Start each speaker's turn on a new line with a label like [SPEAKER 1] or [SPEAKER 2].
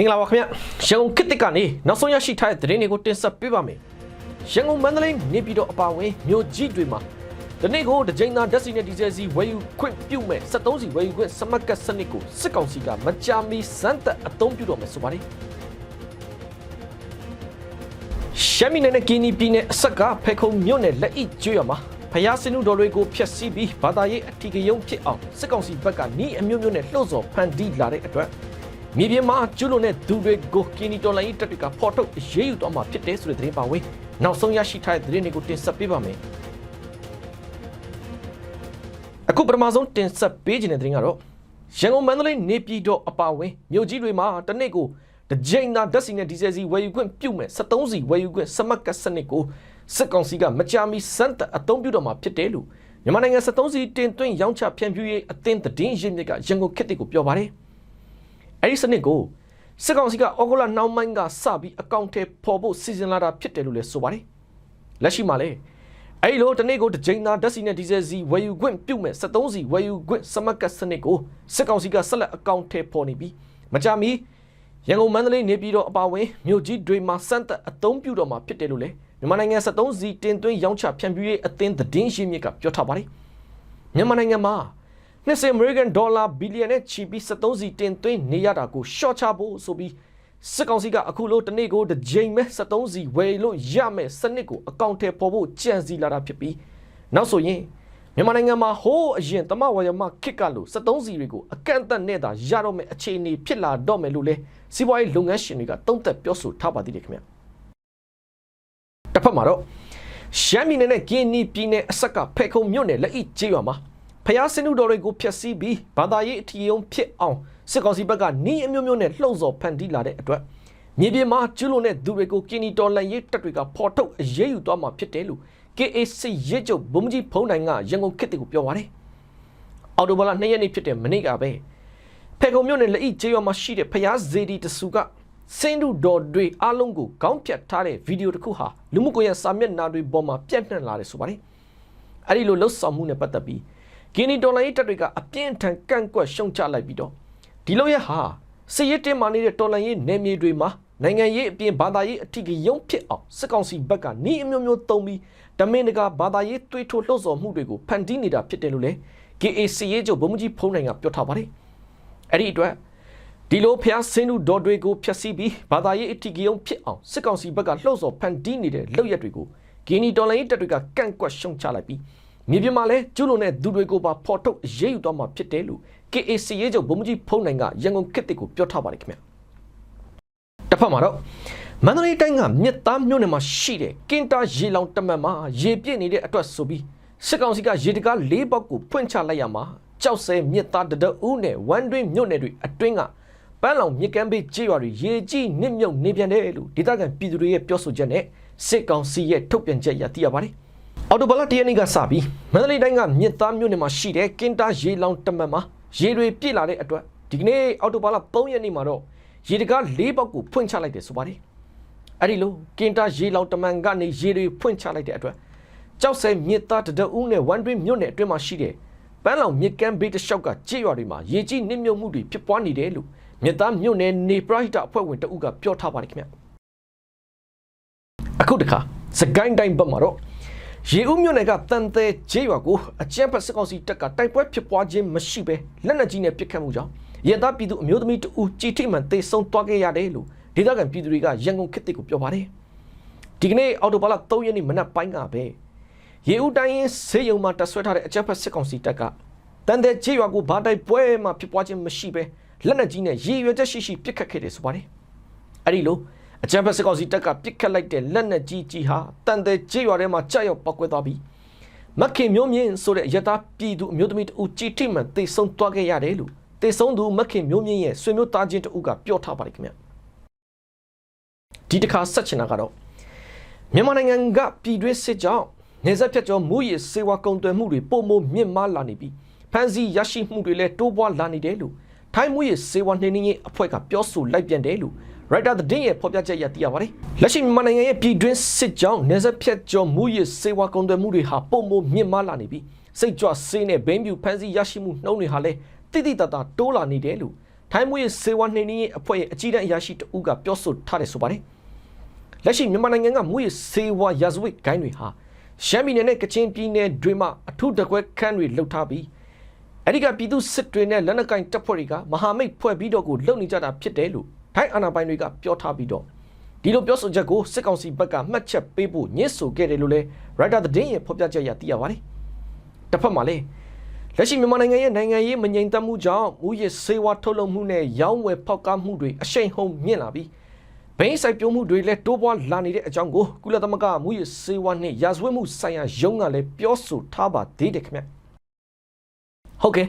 [SPEAKER 1] မင်္ဂလာပါခင်ဗျရန်ကုန်ခေတ်တစ်ကနေနောက်ဆုံးရရှိထားတဲ့သတင်းတွေကိုတင်ဆက်ပေးပါမယ်ရန်ကုန်မန္တလေးနေပြည်တော်အပါအဝင်မြို့ကြီးတွေမှာဒီနေ့ကိုတကြိမ်သာဓာတ်ဆီနဲ့ဒီဇယ်ဆီဝယ်ယူခွင့်ပြုမဲ့73စီဝယ်ယူခွင့်စမတ်ကတ်စနစ်ကိုစစ်ကောင်စီကမကြာမီစမ်းသပ်အသုံးပြုတော့မယ်ဆိုပါတယ်ရှမ်းပြည်နယ်နဲ့ကင်းနီပြည်နယ်အဆက်ကဖဲခုံမြို့နယ်လက်ဣကျွရမှာဖျားစင်းတို့တွေကိုဖျက်ဆီးပြီးဘာသာရေးအထီးကယုံဖြစ်အောင်စစ်ကောင်စီဘက်ကနီးအမျိုးမျိုးနဲ့လှုပ်ဆော်ဖန်တီးလာတဲ့အတွက် မြေပြင်မှာကျွလွန်တဲ့သူတွေကိုကင်းနီတော်လိုင်းတက်တွေကဖော်ထုတ်အရေးယူတော့မှာဖြစ်တယ်ဆိုတဲ့သတင်းပါဝင်နောက်ဆုံးရရှိထားတဲ့သတင်းတွေကိုတင်ဆက်ပေးပါမယ်အခုပထမဆုံးတင်ဆက်ပေးခြင်းတဲ့သတင်းကတော့ရန်ကုန်မန္တလေးနေပြည်တော်အပါအဝင်မြို့ကြီးတွေမှာတစ်နေ့ကိုတစ်ကြိမ်သာဓာတ်ဆီနဲ့ဒီဇယ်ဆီဝယ်ယူခွင့်ပြုမဲ့73စီဝယ်ယူခွင့်စမတ်ကတ်စနစ်ကိုစစ်ကောင်စီကမကြာမီစမ်းသပ်အသုံးပြုတော့မှာဖြစ်တယ်လို့မြန်မာနိုင်ငံ73စီတင်သွင်းရောင်းချဖြန့်ဖြူးရေးအသင်းသတင်းရင်းမြစ်ကရန်ကုန်ခေတ်တွေကိုပြောပါတယ် အဲ့ဒီစနစ်ကိုစစ်ကောင်စီကအော်ဂိုလာနောက်ပိုင်းကစပြီးအကောင့်ထဲပေါ်ဖို့စီစဉ်လာတာဖြစ်တယ်လို့လည်းဆိုပါတယ်လက်ရှိမှာလည်းအဲ့ဒီလိုတနေ့ကိုတစ်ကြိမ်သာဓာတ်ဆီနဲ့ဒီဇယ်ဆီဝယ်ယူခွင့်ပြုမဲ့73စီဝယ်ယူခွင့်စမတ်ကတ်စနစ်ကိုစစ်ကောင်စီကဆက်လက်အကောင့်ထဲပေါ်နေပြီးမကြမီရန်ကုန်မန္တလေးနေပြည်တော်အပါအဝင်မြို့ကြီးတွေမှာစမ်းသပ်အသုံးပြုတော့မှာဖြစ်တယ်လို့လည်းမြန်မာနိုင်ငံ73စီတင်သွင်းရောင်းချဖြန့်ဖြူးရေးအသင်းသတင်းရင်းမြစ်ကပြောထားပါတယ်မြန်မာနိုင်ငံမှာ နှစ်စဉ် American Dollar ဘီလီယံနဲ့ချီပြီး73စီတင်သွင်းနေရတာကိုရှော့ချဖို့ဆိုပြီးစစ်ကောင်စီကအခုလိုတနေ့ကိုတစ်ကြိမ်ပဲ73စီဝယ်လို့ရမယ်စနစ်ကိုအကောင့်ထဲပေါ်ဖို့ကြံစည်လာတာဖြစ်ပြီးနောက်ဆိုရင်မြန်မာနိုင်ငံမှာဟိုးအရင်တမဝရမခစ်ကလို့73စီတွေကိုအကန့်အသတ်နဲ့သာရတော့မယ်အခြေအနေဖြစ်လာတော့မယ်လို့လဲစီးပွားရေးလုပ်ငန်းရှင်တွေကတုံ့သက်ပြောဆိုထားပါသေးတယ်ခင်ဗျတစ်ဖက်မှာတော့ရှမ်းပြည်နယ်နဲ့ကင်းနီပြည်နယ်အဆက်ကဖဲခုံမြို့နယ်လက်ဣကျေးရွာမှာ ဖျားစင်းဥတော်တွေကိုဖျက်ဆီးပြီးဘာသာရေးအထီးယုံဖြစ်အောင်စစ်ကောင်စီဘက်ကနီးအမျိုးမျိုးနဲ့လှုံ့ဆော်ဖန်တီးလာတဲ့အတွက်မြေပြင်မှာကျူးလွန်တဲ့သူတွေကိုကင်းနီတော်လန်ရေးတပ်တွေကဖော်ထုတ်အရေးယူသွားမှာဖြစ်တယ်လို့ KAC ရဲချုပ်ဗိုလ်မှူးကြီးဖုံးတိုင်ကရန်ကုန်ခေတ်တွေကိုပြောပါတယ်။အော်တိုဘာလ2ရက်နေ့ဖြစ်တဲ့မနေ့ကပဲဖေကုံမြို့နယ်လက်ဤကျေးရွာမှာရှိတဲ့ဖျားဇေဒီတဆူကစင်းဒူတော်တွေအားလုံးကိုခေါင်းဖြတ်ထားတဲ့ဗီဒီယိုတစ်ခုဟာလူမှုကွန်ရက်စာမျက်နှာတွေပေါ်မှာပြန့်နှံ့လာတယ်ဆိုပါတယ်။အဲဒီလိုလှုပ်ဆောင်မှုနဲ့ပတ်သက်ပြီး ဂီနီဒေါ်လာရေးတပ်တွေကအပြင်းထန်ကန့်ကွက်ရှုံချလိုက်ပြီးတော့ဒီလိုရဟာစစ်ရေးတင်မာနေတဲ့တော်လန်ရေးနယ်မြေတွေမှာနိုင်ငံရေးအပြင်ဘာသာရေးအထီးကရုံဖြစ်အောင်စစ်ကောင်စီဘက်ကနီးအမျိုးမျိုးသုံးပြီးတမင်တကာဘာသာရေးသွေးထိုးလှုပ်ဆော်မှုတွေကိုဖန်တီးနေတာဖြစ်တယ်လို့လည်း KAC ရေးချုပ်ဗိုလ်မှူးကြီးဖုံးနိုင်ကပြောထားပါတယ်။အဲ့ဒီအတွက်ဒီလိုဖျားစင်းလူဒေါ်တွေကိုဖျက်ဆီးပြီးဘာသာရေးအထီးကရုံဖြစ်အောင်စစ်ကောင်စီဘက်ကလှုပ်ဆော်ဖန်တီးနေတဲ့လုပ်ရက်တွေကိုဂီနီဒေါ်လာရေးတပ်တွေကကန့်ကွက်ရှုံချလိုက်ပြီး မြေပြင်မှာလည်းကျူးလွန်တဲ့သူတွေကိုပါဖော်ထုတ်အရေးယူသွားမှာဖြစ်တယ်လို့ KAC ရေးချုပ်ဗိုလ်မှူးကြီးဖုံးနိုင်ကရန်ကုန်ခေတ်တစ်ကိုပြောထားပါတယ်ခင်ဗျတစ်ဖက်မှာတော့မန္တလေးတိုင်းကမြစ်သားမြို့နယ်မှာရှိတဲ့ကင်တာရေလောင်တမန်မှာရေပြည့်နေတဲ့အတွက်ဆိုပြီးစစ်ကောင်စီကရေတကား၄ပေါက်ကိုဖွင့်ချလိုက်ရမှာကြောက်စဲမြစ်သားတဒအူးနဲ့ဝမ်တွင်းမြို့နယ်တွေအတွင်းကပန်းလောင်မြစ်ကမ်းဘေးကြေးရွာတွေရေကြီးနစ်မြုပ်နေပြန်တယ်လို့ဒေသခံပြည်သူတွေရဲ့ပြောဆိုချက်နဲ့စစ်ကောင်စီရဲ့ထုတ်ပြန်ချက်အရသိရပါတယ် အော်တိုဘလာတရနေ့ကစပြီးမန္တလေးတိုင်းကမြစ်သားမြို့နယ်မှာရှိတဲ့ကင်တာရေလောင်တမန်မှာရေတွေပြည့်လာတဲ့အတွက်ဒီကနေ့အော်တိုဘလာ3ရက်နေ့မှာတော့ရေတကား၄ပေါက်ကိုဖွင့်ချလိုက်တယ်ဆိုပါတယ်အဲ့ဒီလိုကင်တာရေလောင်တမန်ကနေရေတွေဖွင့်ချလိုက်တဲ့အတွက်ကြောက်စဲမြစ်သားတဒဦးနဲ့ဝန်တွင်းမြို့နယ်အတွင်းမှာရှိတဲ့ပန်းလောင်မြစ်ကမ်းဘေးတစ်လျှောက်ကကြေးရွာတွေမှာရေကြီးနစ်မြုပ်မှုတွေဖြစ်ပွားနေတယ်လို့မြစ်သားမြို့နယ်နေပရိဟိတအဖွဲ့ဝင်တအုပ်ကပြောထားပါတယ်ခင်ဗျအခုတခါစကိုင်းတိုင်းဘက်မှာတော့ ရေဦးမြို့နယ်ကတန်သေးကျေးရွာကိုအကြမ်းဖက်စစ်ကောင်စီတပ်ကတိုက်ပွဲဖြစ်ပွားခြင်းမရှိဘဲလက်နက်ကြီးနဲ့ပစ်ခတ်မှုကြောင့်ရဲသားပြည်သူအမျိုးသမီးတဦးကြည်ထိမှန်သေဆုံးသွားခဲ့ရတယ်လို့ဒေသခံပြည်သူတွေကရန်ကုန်ခေတ်တစ်ကိုပြောပါတယ်ဒီကနေ့အော်တိုဘာလ3ရက်နေ့မနက်ပိုင်းကပဲရေဦးတိုင်းရင်ဆေးရုံမှာတပ်ဆွဲထားတဲ့အကြမ်းဖက်စစ်ကောင်စီတပ်ကတန်တဲ့ကျေးရွာကိုဘာတိုက်ပွဲမှဖြစ်ပွားခြင်းမရှိဘဲလက်နက်ကြီးနဲ့ရေရွယ်ချက်ရှိရှိပစ်ခတ်ခဲ့တယ်ဆိုပါတယ်အဲ့ဒီလို အကြမ်းဖက်စစ်ကောင်စီတပ်ကပစ်ခတ်လိုက်တဲ့လက်နက်ကြီးကြီးဟာတန်တဲ့ကြေးရွာထဲမှာကြောက်ရောက်ပောက်ကွဲသွားပြီးမက်ခင်မျိုးမြင့်ဆိုတဲ့ရတာပြည်သူအမျိုးသမီးတဦးကြည်ထိမှန်တေဆုံးသွားခဲ့ရတယ်လို့တေဆုံးသူမက်ခင်မျိုးမြင့်ရဲ့ဆွေမျိုးသားချင်းတဦးကပြောထားပါတယ်ခင်ဗျဒီတစ်ခါဆက်ချင်တာကတော့မြန်မာနိုင်ငံကပြည်တွင်းစစ်ကြောင့်နေဆက်ဖြတ်ကျော်မူရည်စေဝါကုံသွယ်မှုတွေပုံမမြင့်မားလာနေပြီးဖန်စီရရှိမှုတွေလည်းတိုးပွားလာနေတယ်လို့ထိုင်းမူရည်စေဝါနှိမ့်နှင်းရေးအဖွဲ့ကပြောဆိုလိုက်ပြန်တယ်လို့ ရိုက်တာသတင်းရဲ့ဖော်ပြချက်အရသိရပါတယ်။လက်ရှိမြန်မာနိုင်ငံရဲ့ပြည်တွင်းစစ်ကြောင်းနေဆက်ဖြတ်ကျော်မှုရစေဝါကုန်သွယ်မှုတွေဟာပုံမမြင့်မားလာနေပြီးစိတ်ကြွဆေးနဲ့ဘိန်းပြူဖန်စီရရှိမှုနှုန်းတွေဟာလည်းတိတိတတ်တာတိုးလာနေတယ်လို့ထိုင်းမွေးစေဝါနှိမ်နင်းရေးအဖွဲ့ရဲ့အကြီးတန်းအရာရှိတဦးကပြောဆိုထားတယ်ဆိုပါတယ်လက်ရှိမြန်မာနိုင်ငံကမွေးစေဝါရာဇဝတ်ဂိုင်းတွေဟာရှမ်းပြည်နယ်နဲ့ကချင်ပြည်နယ်တွေမှာအထူးတကွဲခန်းတွေလှုပ်ထားပြီးအဲ့ဒီကပြည်သူစစ်တွေနဲ့လက်နက်ကင်တပ်ဖွဲ့တွေကမဟာမိတ်ဖွဲ့ပြီးတော့ကိုလှုပ်နေကြတာဖြစ်တယ်လို့ ထိုင်းအာဏာပိုင်တွေကပြောထားပြီးတော့ဒီလိုပြောဆိုချက်ကိုစစ်ကောင်စီဘက်ကမှတ်ချက်ပေးဖို့ညှစ်ဆိုခဲ့တယ်လို့လည်း Writer သတင်းရဲ့ဖော်ပြချက်အရသိရပါတယ်တစ်ဖက်မှာလည်းလက်ရှိမြန်မာနိုင်ငံရဲ့နိုင်ငံရေးမငြိမ်သက်မှုကြောင့်မူရစ်စေဝါထုတ်လုပ်မှုနဲ့ရောင်းဝယ်ဖောက်ကားမှုတွေအရှိန်ဟုန်မြင့်လာပြီးဘိန်းဆိုင်ပြုံးမှုတွေလည်းတိုးပွားလာနေတဲ့အကြောင်းကိုကုလသမဂ္ဂမူရစ်စေဝါနှင့်ရာဇဝတ်မှုဆိုင်ရာရုံးကလည်းပြောဆိုထားပါသေးတယ်ခင်ဗျဟုတ်ကဲ့